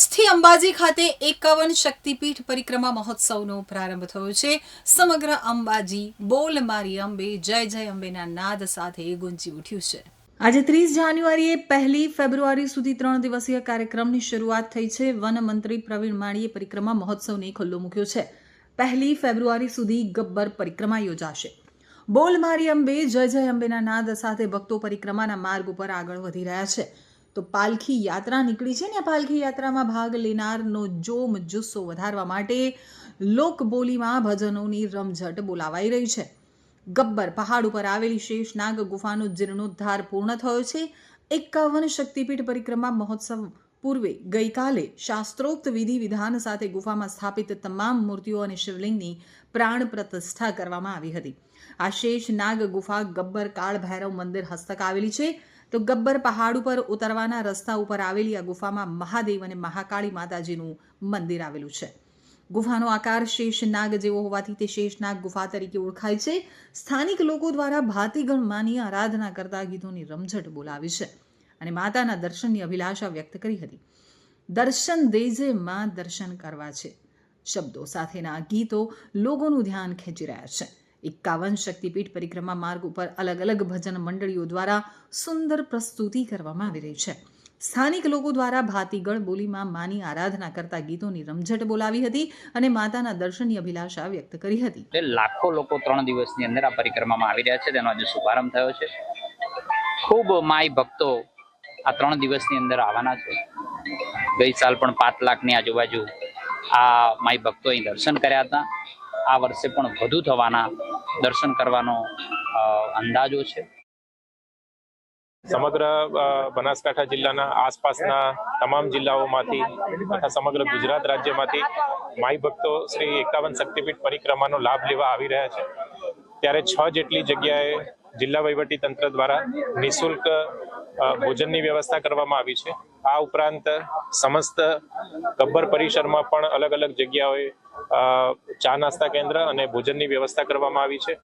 આજથી અંબાજી ખાતે એકાવન શક્તિપીઠ પરિક્રમા મહોત્સવનો પ્રારંભ થયો છે. સમગ્ર અંબાજી બોલ મારી અંબે, જય જય અંબેના નાદ સાથે ગુંજી ઉઠ્યું છે. આજે ત્રીસ જાન્યુઆરીએ પહેલી ફેબ્રુઆરી સુધી ત્રણ દિવસીય કાર્યક્રમની શરૂઆત થઈ છે. વન મંત્રી પ્રવીણ માળીએ પરિક્રમા મહોત્સવને ખુલ્લો મૂક્યો છે. પહેલી ફેબ્રુઆરી સુધી ગબ્બર પરિક્રમા યોજાશે. બોલ મારી અંબે, જય જય અંબેના નાદ સાથે ભક્તો પરિક્રમાના માર્ગ ઉપર આગળ વધી રહ્યા છે. તો પાલખી યાત્રા નીકળી છે ને પાલખી યાત્રામાં ભાગ લેનારનો જોમ જુસ્સો વધારવા માટે લોકબોલીમાં ભજનોની રમઝટ બોલાવાઈ રહી છે. ગબ્બર પહાડ ઉપર આવેલી શેષનાગ ગુફાનો જીર્ણોદ્ધાર પૂર્ણ થયો છે. એકાવન શક્તિપીઠ પરિક્રમા મહોત્સવ પૂર્વે ગઈકાલે શાસ્ત્રોક્ત વિધિ વિધાન સાથે ગુફામાં સ્થાપિત તમામ મૂર્તિઓ અને શિવલિંગની પ્રાણ પ્રતિષ્ઠા કરવામાં આવી હતી. આ શેષ નાગ ગુફા ગબ્બર કાળ ભૈરવ મંદિર હસ્તક આવેલી છે. તો ગબ્બર પહાડ ઉપર ઉતરવાના રસ્તા ઉપર આવેલી આ ગુફામાં મહાદેવ અને મહાકાળી માતાજીનું મંદિર આવેલું છે. ગુફાનો આકાર શેષનાગ જેવો હોવાથી તે શેષનાગ ગુફા તરીકે ઓળખાય છે. સ્થાનિક લોકો દ્વારા ભાતીગણ માની આરાધના કરતા ગીતોની રમઝટ બોલાવી છે અને માતાના દર્શનની અભિલાષા વ્યક્ત કરી હતી. દર્શન દેજે માં દર્શન કરવા છે. શબ્દો સાથેના ગીતો લોકોનું ધ્યાન ખેંચી રહ્યા છે. એકાવન શક્તિપીઠ પરિક્રમા માર્ગ ઉપર અલગ અલગ ભજન મંડળીઓ દ્વારા સુંદર પ્રસ્તુતિ કરવામાં આવી રહી છે. સ્થાનિક લોકો દ્વારા ભાતીગળ બોલીમાં માની આરાધના કરતા ગીતોની રમઝટ બોલાવી હતી અને માતાના દર્શનની અભિલાષા વ્યક્ત કરી હતી. લાખો લોકો ત્રણ દિવસની અંદર આ પરિક્રમામાં આવી રહ્યા છે. તેનો આજે શુભારંભ થયો છે. ખૂબ માય ભક્તો આ ત્રણ દિવસની અંદર આવવાના છે. ગઈ સાલ પણ પાંચ લાખની આજુબાજુ આ માય ભક્તો અહીં દર્શન કર્યા હતા. આ વર્ષે પણ વધુ થવાના દર્શન કરવાનો અંદાજો છે? સમગ્ર બનાસકાંઠા જિલ્લાના આસપાસના તમામ જિલ્લાઓમાંથી તથા સમગ્ર ગુજરાત રાજ્યમાંથી માઈ ભક્તો શ્રી એકાવન શક્તિપીઠ પરિક્રમાનો લાભ લેવા આવી રહ્યા છે. ત્યારે છ જેટલી જગ્યાએ જિલ્લા વહીવટી તંત્ર દ્વારા નિઃશુલ્ક ભોજનની વ્યવસ્થા કરવામાં આવી છે. આ ઉપરાંત સમસ્ત ગબ્બર પરિસરમાં પણ અલગ અલગ જગ્યાઓએ ચા નાસ્તા કેન્દ્ર અને ભોજનની વ્યવસ્થા કરવામાં આવી છે.